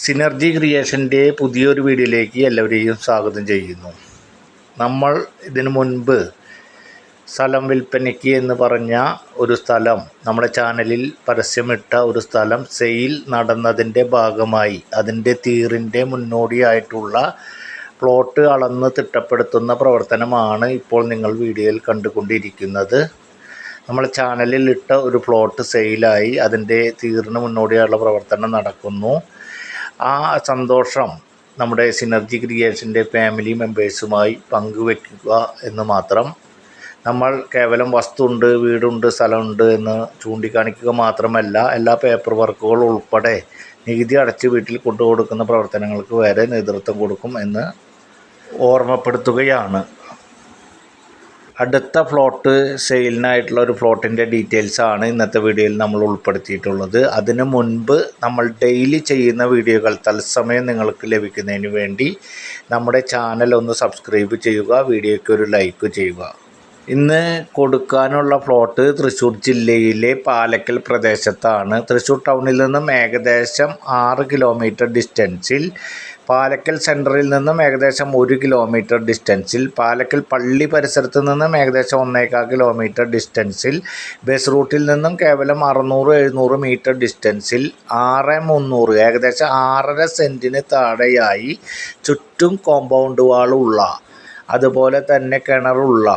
Synergy ക്രിയേഷന്റെ പുതിയൊരു വീഡിയോയിലേക്ക് എല്ലാവരെയും സ്വാഗതം ചെയ്യുന്നു. നമ്മൾ ഇതിനു മുൻപ് സ്ഥലം വിൽപ്പനയ്ക്ക് എന്ന് പറഞ്ഞ ഒരു സ്ഥലം നമ്മുടെ ചാനലിൽ പരസ്യമിട്ട ഒരു സ്ഥലം സെയിൽ നടന്നതിന്റെ ഭാഗമായി അതിന്റെ തീറിന്റെ മുന്നോടിയായിട്ടുള്ള പ്ലോട്ട് അളന്ന് തിട്ടപ്പെടുത്തുന്ന പ്രവർത്തനമാണ് ഇപ്പോൾ നിങ്ങൾ വീഡിയോയിൽ കണ്ടുകൊണ്ടിരിക്കുന്നത്. നമ്മളെ ചാനലിൽ ഇട്ട ഒരു പ്ലോട്ട് സെയിലായി അതിന്റെ തീറിന് മുന്നോടിയായുള്ള പ്രവർത്തനം നടക്കുന്നു. ആ സന്തോഷം നമ്മുടെ സിനർജി ക്രിയേഷന്റെ ഫാമിലി മെമ്പേഴ്സുമായി പങ്കുവെക്കുക എന്ന് മാത്രം. നമ്മൾ കേവലം വസ്തുണ്ട് വീടുണ്ട് സ്ഥലമുണ്ട് എന്ന് ചൂണ്ടിക്കാണിക്കുക മാത്രമല്ല എല്ലാ പേപ്പർ വർക്കുകളും ഉൾപ്പെടെ നികുതി അടച്ച് വീട്ടിൽ കൊണ്ടു കൊടുക്കുന്ന പ്രവർത്തനങ്ങൾക്ക് വരെ നേതൃത്വം കൊടുക്കും എന്ന് ഓർമ്മപ്പെടുത്തുകയാണ്. അടുത്ത ഫ്ലോട്ട് സെയിലിനായിട്ടുള്ള ഒരു ഫ്ലോട്ടിന്റെ ഡീറ്റെയിൽസ് ആണ് ഇന്നത്തെ വീഡിയോയിൽ നമ്മൾ ഉൾപ്പെടുത്തിയിട്ടുള്ളത്. അതിന് മുൻപ് നമ്മൾ ഡെയിലി ചെയ്യുന്ന വീഡിയോകൾ തത്സമയം നിങ്ങൾക്ക് ലഭിക്കുന്നതിന് വേണ്ടി നമ്മുടെ ചാനൽ ഒന്ന് സബ്സ്ക്രൈബ് ചെയ്യുക വീഡിയോയ്ക്ക് ഒരു ലൈക്ക് ചെയ്യുക. ഇന്ന് കൊടുക്കാനുള്ള പ്ലോട്ട് തൃശ്ശൂർ ജില്ലയിലെ പാലക്കൽ പ്രദേശത്താണ്. തൃശ്ശൂർ ടൗണിൽ നിന്നും ഏകദേശം ആറ് കിലോമീറ്റർ ഡിസ്റ്റൻസിൽ പാലക്കൽ സെന്ററിൽ നിന്നും ഏകദേശം ഒരു കിലോമീറ്റർ ഡിസ്റ്റൻസിൽ പാലക്കൽ പള്ളി പരിസരത്ത് നിന്നും ഏകദേശം ഒന്നേകാൽ കിലോമീറ്റർ ഡിസ്റ്റൻസിൽ ബസ് റൂട്ടിൽ നിന്നും കേവലം അറുന്നൂറ് എഴുന്നൂറ് മീറ്റർ ഡിസ്റ്റൻസിൽ ആറ് മുന്നൂറ് ഏകദേശം ആറര സെന്റിന് താഴെയായി ചുറ്റും കോമ്പൗണ്ട് വാളുള്ള അതുപോലെ തന്നെ കിണറുള്ള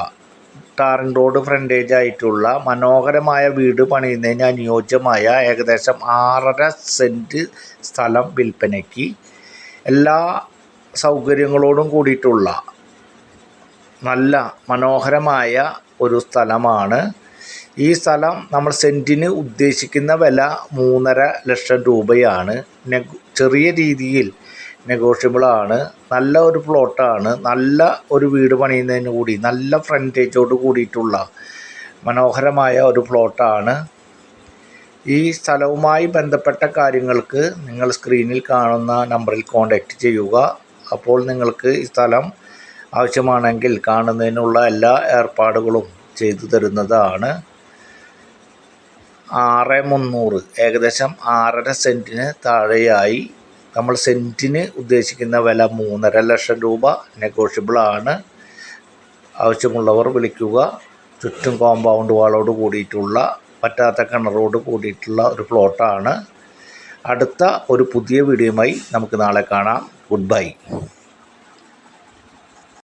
ടാറിംഗ് റോഡ് ഫ്രണ്ടേജ് ആയിട്ടുള്ള മനോഹരമായ വീട് പണിയുന്നതിന് അനുയോജ്യമായ ഏകദേശം ആറര സെന്റ് സ്ഥലം വിൽപ്പനയ്ക്ക് എല്ലാ സൗകര്യങ്ങളോടും കൂടിയിട്ടുള്ള നല്ല മനോഹരമായ ഒരു സ്ഥലമാണ്. ഈ സ്ഥലം നമ്മൾ സെന്റിന് ഉദ്ദേശിക്കുന്ന വില മൂന്നര ലക്ഷം രൂപയാണ്. ചെറിയ രീതിയിൽ നെഗോഷ്യബിളാണ് നല്ല ഒരു പ്ലോട്ടാണ് നല്ല ഒരു വീട് പണിയുന്നതിന് കൂടി നല്ല ഫ്രണ്ടേജോട് കൂടിയിട്ടുള്ള മനോഹരമായ ഒരു പ്ലോട്ടാണ് ഈ സ്ഥലവുമായി ബന്ധപ്പെട്ട കാര്യങ്ങൾക്ക് നിങ്ങൾ സ്ക്രീനിൽ കാണുന്ന നമ്പറിൽ കോൺടാക്റ്റ് ചെയ്യുക. അപ്പോൾ നിങ്ങൾക്ക് ഈ സ്ഥലം ആവശ്യമാണെങ്കിൽ കാണുന്നതിനുള്ള എല്ലാ ഏർപ്പാടുകളും ചെയ്തു തരുന്നതാണ്. ആറ് മുന്നൂറ് ഏകദേശം ആറര സെന്റിന് താഴെയായി നമ്മൾ സെന്റിന് ഉദ്ദേശിക്കുന്ന വില മൂന്നര ലക്ഷം രൂപ നെഗോഷ്യബിൾ ആണ്. ആവശ്യമുള്ളവർ വിളിക്കുക. ചുറ്റും കോമ്പൗണ്ട് വാളോട് കൂടിയിട്ടുള്ള പറ്റാത്ത കിണറോട് കൂടിയിട്ടുള്ള ഒരു പ്ലോട്ടാണ് അടുത്ത ഒരു പുതിയ വീഡിയോയുമായി നമുക്ക് നാളെ കാണാം. Good bye